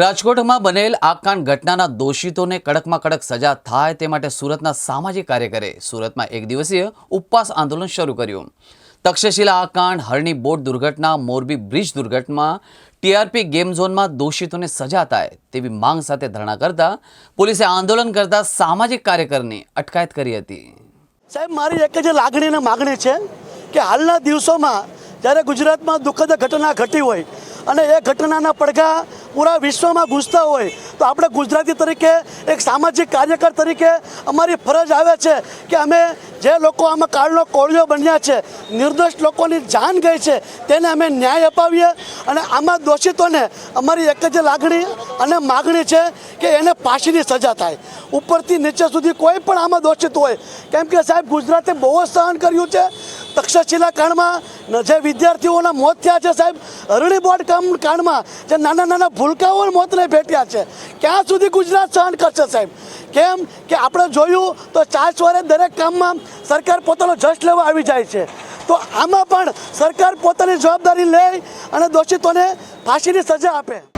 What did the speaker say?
રાજકોટમાં બનેલ આગકાંડ ઘટનાના દોષિતોને કડકમાં કડક સજા થાય તે માટે સુરતના સામાજિક કાર્યકરે સુરતમાં એક દિવસીય ઉપવાસ આંદોલન શરૂ કર્યું. તક્ષશિલા આગકાંડ, હરણી બોટ દુર્ઘટના, મોરબી બ્રિજ દુર્ઘટના, ટીઆરપી ગેમ ઝોનમાં દોષિતોને સજા થાય તેવી માંગ સાથે ધરણા કરતા પોલીસે આંદોલન કરતા સામાજિક કાર્યકરની અટકાયત કરી હતી. સાહેબ, મારી એક જ લાગણી અને માગણી છે કે હાલના દિવસોમાં જ્યારે ગુજરાતમાં દુઃખદ ઘટના ઘટી હોય અને એ ઘટનાના પડઘા પૂરા વિશ્વમાં ઘૂસતા હોય, તો આપણે ગુજરાતી તરીકે એક સામાજિક કાર્યકર તરીકે અમારી ફરજ આવે છે કે અમે જે લોકો આમાં કાળનો કોળિયો બન્યા છે, નિર્દોષ લોકોની જાન ગઈ છે, તેને અમે ન્યાય અપાવીએ અને આમાં દોષિતોને અમારી એક જ લાગણી અને માગણી છે કે એને પાછીની સજા થાય. ઉપરથી નીચે સુધી કોઈ પણ આમાં દોષિત હોય, કેમ કે સાહેબ ગુજરાતે બહુ જ સહન કર્યું છે. તક્ષશિલા કાંડમાં જે વિદ્યાર્થીઓના મોત થયા છે સાહેબ હરણી બોર્ડ કામ કાંડમાં જે નાના નાના ભૂલકાઓ મોતને ભેટ્યા છે, ક્યાં સુધી ગુજરાત સહન કરશે સાહેબ? કેમ કે આપણે જોયું તો ચાર ચોરે દરેક કામમાં સરકાર પોતાનો જશ લેવા આવી જાય છે. તો આમાં પણ સરકાર પોતાની જવાબદારી લે અને દોષિતોને ફાંસીની સજા આપે.